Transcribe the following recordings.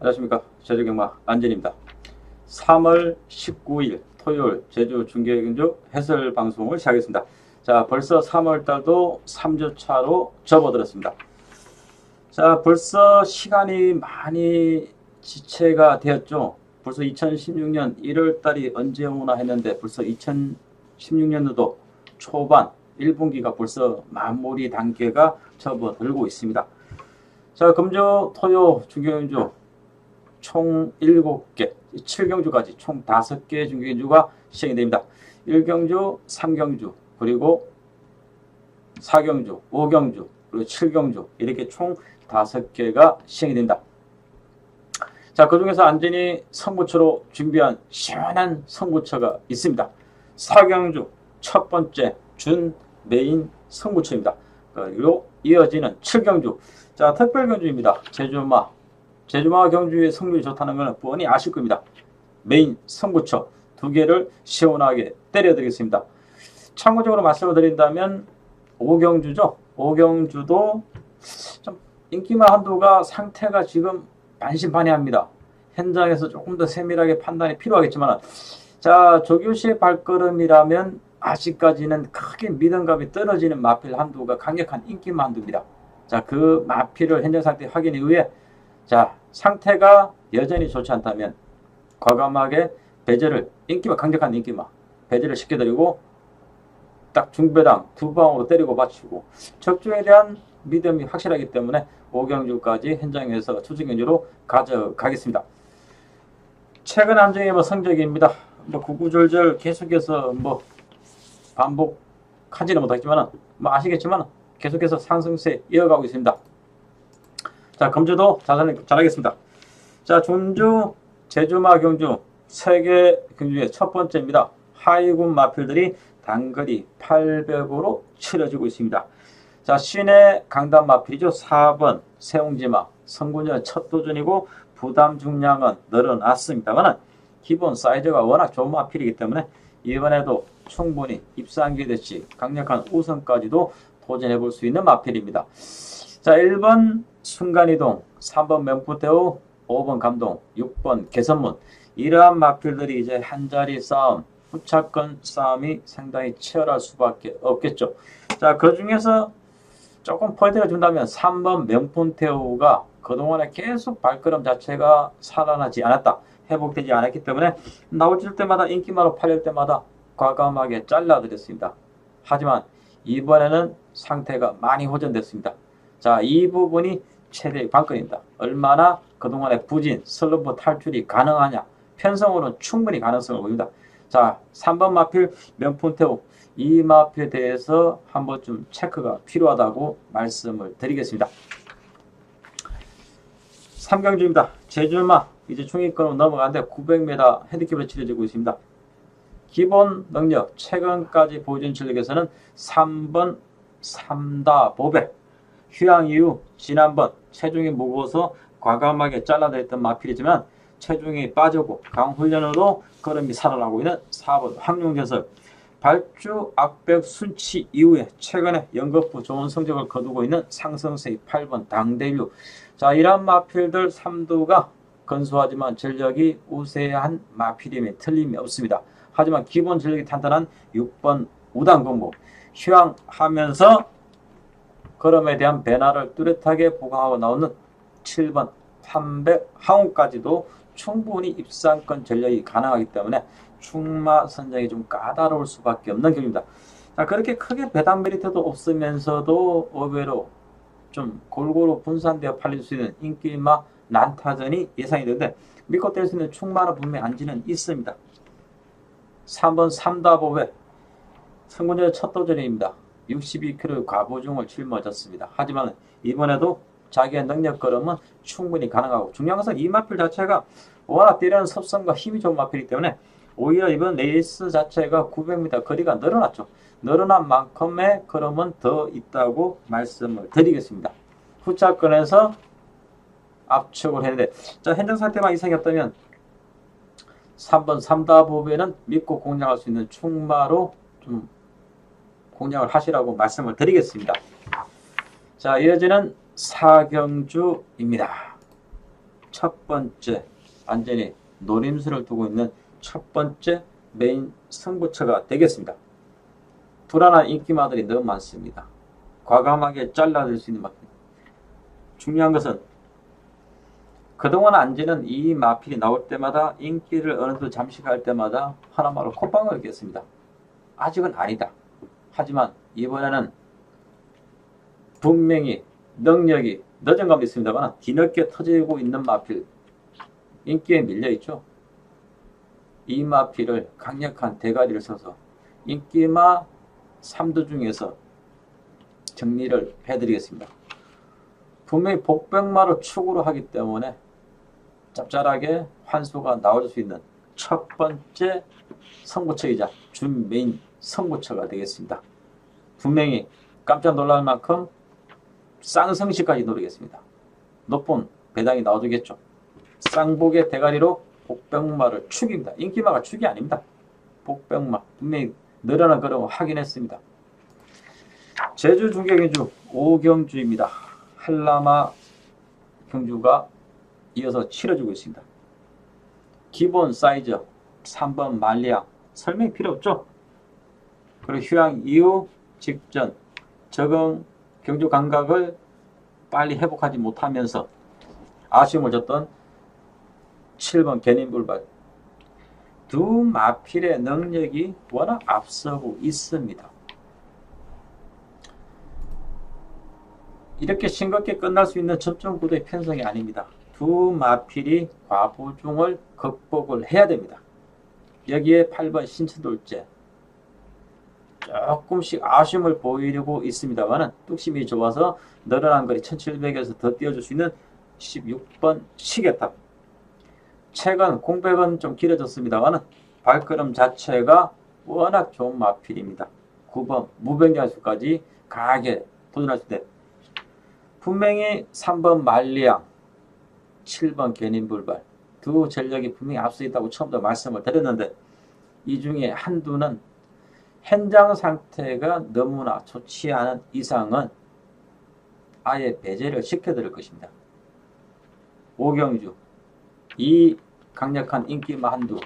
안녕하십니까. 제주경마 안전입니다. 3월 19일 토요일 제주 중계경주 해설 방송을 시작하겠습니다. 자 벌써 3월 달도 3주차로 접어들었습니다 자 벌써 시간이 많이 지체가 되었죠 벌써 2016년 1월 달이 언제 오나 했는데 벌써 2016년도도 초반 1분기가 벌써 마무리 단계가 접어들고 있습니다 자 금주 토요 중계경주 총 7개, 7경주까지 총 5개 중경주가 시행이 됩니다. 1경주, 3경주, 그리고 4경주, 5경주, 그리고 7경주 이렇게 총 5개가 시행이 됩니다. 자, 그 중에서 안전히 선구처로 준비한 시원한 선구처가 있습니다. 4경주 첫 번째 준 메인 선구처입니다. 그리고 이어지는 7경주. 자, 특별경주입니다. 제주마 제주마 경주의 성률이 좋다는 것은 뻔히 아실 겁니다. 메인 선구처 두 개를 시원하게 때려드리겠습니다. 참고적으로 말씀을 드린다면 오경주죠. 오경주도 좀 인기만 한도가 상태가 지금 반신반의합니다. 현장에서 조금 더 세밀하게 판단이 필요하겠지만 자 조교시의 발걸음이라면 아직까지는 크게 믿음감이 떨어지는 마필 한도가 강력한 인기만 한도입니다. 자그 마필을 현장 상태 확인 이후에 자, 상태가 여전히 좋지 않다면 과감하게 배제를 인기마 강력한 인기마 배제를 시켜드리고 딱 중배당 두 방으로 때리고 맞추고 적중에 대한 믿음이 확실하기 때문에 오경주까지 현장에서 투쟁경주로 가져가겠습니다. 최근 함정의 뭐 성적입니다. 뭐 구구절절 계속해서 뭐 반복하지는 못하지만 뭐 아시겠지만 계속해서 상승세 이어가고 있습니다. 자, 검주도 잘, 잘하겠습니다. 자, 존주, 제주마 경주, 세계 경주의 첫 번째입니다. 하이군 마필들이 단거리 800으로 치러지고 있습니다. 자, 시내 강단 마필이죠. 4번 세웅지마, 성군전 첫 도전이고 부담 중량은 늘어났습니다만 기본 사이즈가 워낙 좋은 마필이기 때문에 이번에도 충분히 입상기듯이 강력한 우선까지도 도전해 볼 수 있는 마필입니다. 자, 1번 순간이동, 3번 명부대우, 5번 감동, 6번 개선문 이러한 마필들이 이제 한 자리 싸움, 후차권 싸움이 상당히 치열할 수밖에 없겠죠. 자, 그 중에서 조금 포인트를 준다면 3번 명품태우가 그동안에 계속 발걸음 자체가 살아나지 않았다. 회복되지 않았기 때문에 나올 때마다 인기마로 팔릴 때마다 과감하게 잘라드렸습니다. 하지만 이번에는 상태가 많이 호전됐습니다. 자, 이 부분이 최대의 관건입니다. 얼마나 그동안의 부진, 슬럼프 탈출이 가능하냐. 편성으로는 충분히 가능성을 보입니다. 자, 3번 마필 명품태우. 이 마필에 대해서 한번 좀 체크가 필요하다고 말씀을 드리겠습니다. 3경주입니다. 제주마 이제 중위권으로 넘어가는데 900m 핸디캡으로 치러지고 있습니다. 기본 능력 최근까지 보여준 전력에서는 3번 3다 보배 휴양 이후 지난번 체중이 무거워서 과감하게 잘라냈던 마필이지만 체중이 빠지고 강훈련으로 걸음이 살아나고 있는 4번 황룡전설. 발주 악백 순치 이후에 최근에 연거푸 좋은 성적을 거두고 있는 상승세의 8번 당대류. 자 이러한 마필들 3두가 근소하지만 전력이 우세한 마필임에 틀림이 없습니다. 하지만 기본 전력이 탄탄한 6번 우당공부 휴양하면서 걸음에 대한 변화를 뚜렷하게 보강하고 나오는 7번 300 항우까지도 충분히 입상권 전력이 가능하기 때문에 충마 선정이 좀 까다로울 수밖에 없는 경우입니다. 자, 그렇게 크게 배당 메리트도 없으면서도 의외로 좀 골고루 분산되어 팔릴 수 있는 인기마 난타전이 예상이 되는데 믿고 뗄 수 있는 충마는 분명히 안지는 있습니다. 3번 3다법의 선군전의 첫 도전입니다. 62kg 과보중을 짊어졌습니다. 하지만 이번에도 자기의 능력 걸음은 충분히 가능하고 중요한 것은 이 마필 자체가 워낙 뛰려는 섭성과 힘이 좋은 마필이기 때문에 오히려 이번 레이스 자체가 900m 거리가 늘어났죠. 늘어난 만큼의 걸음은 더 있다고 말씀을 드리겠습니다. 후차권에서 압축을 했는데 자 현장 상태만 이상이 없다면 3번 삼다보배는 믿고 공략할 수 있는 충마로 좀 공략을 하시라고 말씀을 드리겠습니다. 자 이어지는 사경주입니다. 첫 번째 완전히 노림수를 두고 있는 첫 번째 메인 승부처가 되겠습니다. 불안한 인기마들이 너무 많습니다. 과감하게 잘라낼 수 있는 마필. 중요한 것은 그동안 안 지는 이 마필이 나올 때마다 인기를 어느 정도 잠식할 때마다 하나마로 콧방을 겠습니다. 아직은 아니다. 하지만 이번에는 분명히 능력이 늦은 감도 있습니다만 뒤늦게 터지고 있는 마필 인기에 밀려 있죠. 이 마필을 강력한 대가리를 써서 인기마 3도 중에서 정리를 해드리겠습니다. 분명히 복병마를 축으로 하기 때문에 짭짤하게 환수가 나올 수 있는 첫 번째 선구처이자 준 메인 선구처가 되겠습니다. 분명히 깜짝 놀랄 만큼 쌍성시까지 노리겠습니다. 높은 배당이 나와주겠죠. 쌍복의 대가리로 복병마를 축입니다. 인기마가 축이 아닙니다. 복병마 분명히 늘어난 그런 확인했습니다. 제주 중계경주 오경주입니다. 한라마 경주가 이어서 치러지고 있습니다. 기본 사이즈 3번 말리양 설명이 필요 없죠? 그리고 휴양 이후 직전 적응 경주 감각을 빨리 회복하지 못하면서 아쉬움을 줬던 7번 견인불발 두 마필의 능력이 워낙 앞서고 있습니다. 이렇게 싱겁게 끝날 수 있는 접종 구도의 편성이 아닙니다. 두 마필이 과부중을 극복을 해야 됩니다. 여기에 8번 신천돌제 조금씩 아쉬움을 보이려고 있습니다만은 뚝심이 좋아서 늘어난 거리 1700에서 더 띄워줄 수 있는 16번 시계탑 최근 공백은 좀 길어졌습니다만은 발걸음 자체가 워낙 좋은 마필입니다. 9번 무병장수까지 강하게 도전할 수 있대. 분명히 3번 말리양 7번 견인불발 두 전력이 분명히 앞서 있다고 처음부터 말씀을 드렸는데 이 중에 한두는 현장 상태가 너무나 좋지 않은 이상은 아예 배제를 시켜드릴 것입니다. 오경주 이 강력한 인기마 한두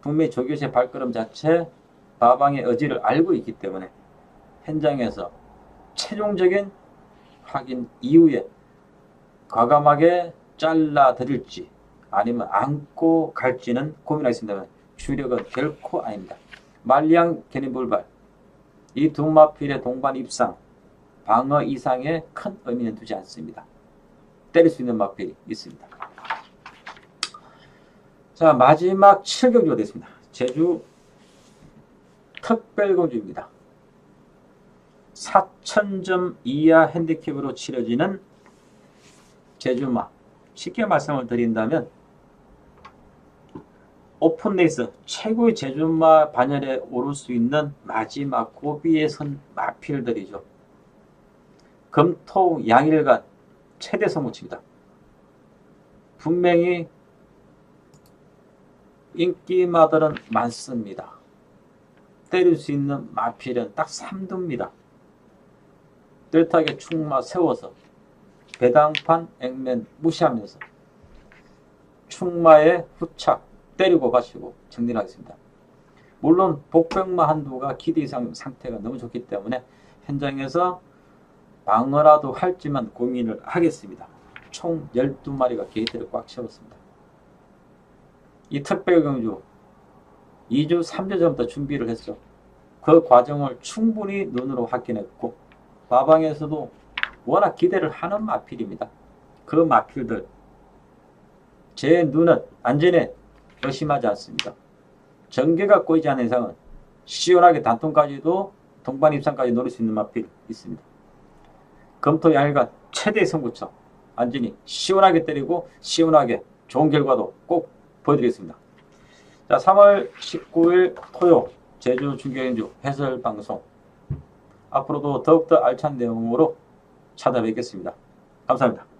분명히 조교수의 발걸음 자체 마방의 의지를 알고 있기 때문에 현장에서 최종적인 확인 이후에 과감하게 잘라드릴지 아니면 안고 갈지는 고민하겠습니다만 주력은 결코 아닙니다. 말리양 견인불발 이두 마필의 동반 입상 방어 이상의 큰 의미는 두지 않습니다. 때릴 수 있는 마필이 있습니다. 자 마지막 7경주가 됐습니다. 제주 특별공주입니다. 4천점 이하 핸디캡으로 치러지는 제주마 쉽게 말씀을 드린다면 오픈레이스 최고의 제주마 반열에 오를 수 있는 마지막 고비에 선 마필들이죠. 금토 양일간 최대 선무치입니다. 분명히 인기마들은 많습니다. 때릴 수 있는 마필은 딱 3두입니다. 뚜렷하게 충마 세워서 배당판 액면 무시하면서 충마의 후착 때리고 가시고 정리를 하겠습니다. 물론 복병마 한두가 기대 이상 상태가 너무 좋기 때문에 현장에서 방어라도 할지만 고민을 하겠습니다. 총 12마리가 게이트를 꽉 채웠습니다. 이 특별 경주 2주, 3주 전부터 준비를 했죠. 그 과정을 충분히 눈으로 확인했고 마방에서도 워낙 기대를 하는 마필입니다. 그 마필들 제 눈은 안전에 의 심하지 않습니다. 전개가 꼬이지 않는 이상은 시원하게 단통까지도 동반 입상까지 노릴 수 있는 마필 있습니다. 검토 양일간 최대 선구처 안전히 시원하게 때리고 시원하게 좋은 결과도 꼭 보여드리겠습니다. 자, 3월 19일 토요 제주 중계연주 해설 방송 앞으로도 더욱더 알찬 내용으로 찾아뵙겠습니다. 감사합니다.